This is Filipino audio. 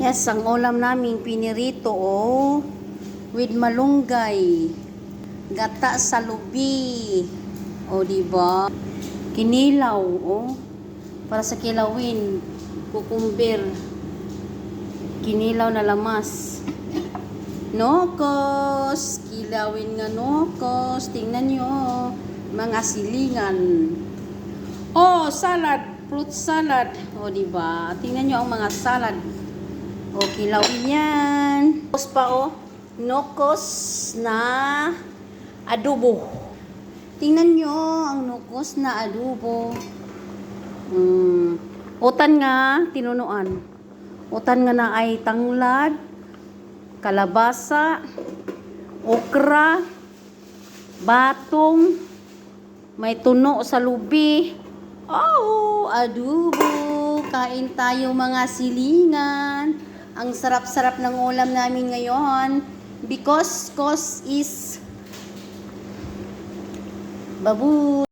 Yes, ang ulam namin pinirito oh. With malunggay. Gata sa lubi. O, di ba? Kinilaw, oh. Para sa kilawin. Kukumbir. Kinilaw na lamas. Nokos. Kilawin nga nokos. Tingnan nyo. oh. Mga silingan. Oh, salad. Fruit salad. O, di ba? Tingnan nyo ang mga salad. O, kilawin yan. Tapos pa, oh. Nokos na adobo. Tingnan nyo ang nokos na adobo. Mm. Utan nga, tinunuan. Utan nga na ay tanglad, kalabasa, okra, batong, may tuno sa lubi. Oh, adobo. Kain tayo mga silingan. Ang sarap-sarap ng ulam namin ngayon. Because cause is babu.